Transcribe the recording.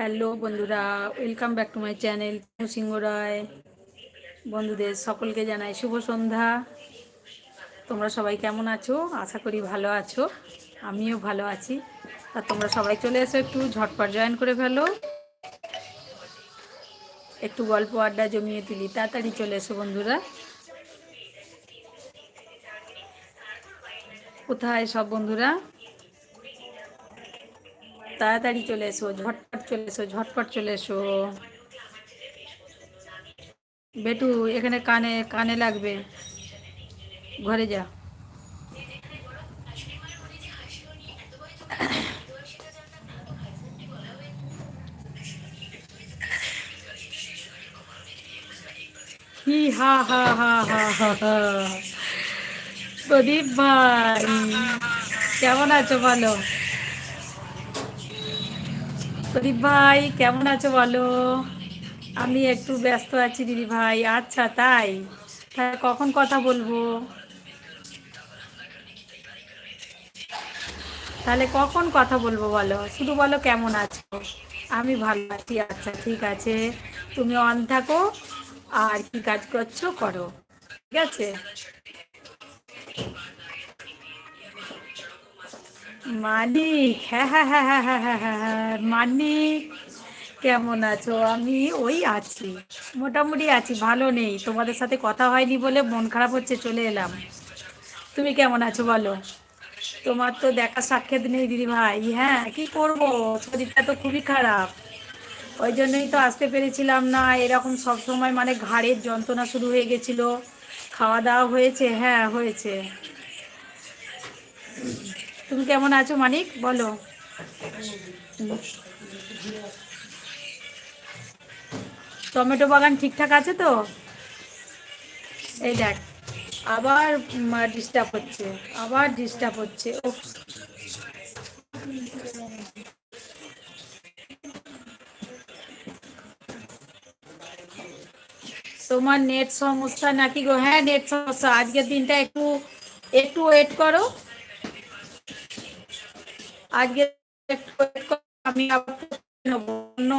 Hello বন্ধুরা welcome back to my channel Singha Roy বন্ধুদের সকলকে জানাই শুভ সন্ধ্যা। তোমরা সবাই কেমন আছো? আশা করি ভালো আছো। আমিও ভালো আছি। আর তোমরা সবাই চলে এসো একটু, ঝটপট জয়েন করে ফেলো। একটু গল্প আড্ডা জমিয়ে তুলি। তাড়াতাড়ি চলে এসো বন্ধুরা। কোথায় সব বন্ধুরা? তাড়াতাড়ি চলে এসো, ঝটপট চলে এসো, ঝটপট চলে এসো। বেটু, এখানে কানে কানে লাগবে। ঘরে যা। হি হা হা হা হা প্রদীপ ভাই, কেমন আছো ভালো প্রদীপ ভাই, কেমন আছো বলো? আমি একটু ব্যস্ত আছি দিদি ভাই। আচ্ছা তাই? তাহলে কখন কথা বলব? তাহলে কখন কথা বলব বলো? শুধু বলো কেমন আছো? আমি ভালো আছি। আচ্ছা ঠিক আছে। তুমি অন থাকো আর কি কাজ করছ, করো। ঠিক আছে? মানিক হ্যাঁ হ্যাঁ হ্যাঁ হ্যাঁ হ্যাঁ হ্যাঁ হ্যাঁ হ্যাঁ মানিক, কেমন আছো? আমি ওই আছি, মোটামুটি আছি, ভালো নেই, তোমাদের সাথে কথা হয়নি বলে মন খারাপ হচ্ছে, চলে এলাম। তুমি কেমন আছো বলো? তোমার তো দেখা সাক্ষাৎ নেই, দিদি ভাই হ্যাঁ কি করব? শরীরটা তো খুবই খারাপ। ওই জন্যই তো আসতে পেরেছিলাম না, এরকম সব সময় মানে ঘাড়ের যন্ত্রণা শুরু হয়ে গেছিল। খাওয়া দাওয়া হয়েছে হ্যাঁ হয়েছে। তুমি কেমন আছো মানিক? বলো। টমেটো বাগান ঠিকঠাক আছে তো? এই দেখ, আবার ডিস্টার্ব হচ্ছে, আবার ডিস্টার্ব হচ্ছে ও তোমার নেট সমস্যা নাকি গো? হ্যাঁ নেট সমস্যা। আজকের দিনটা একটু একটু ওয়েট করো। আজকে আমি অন্য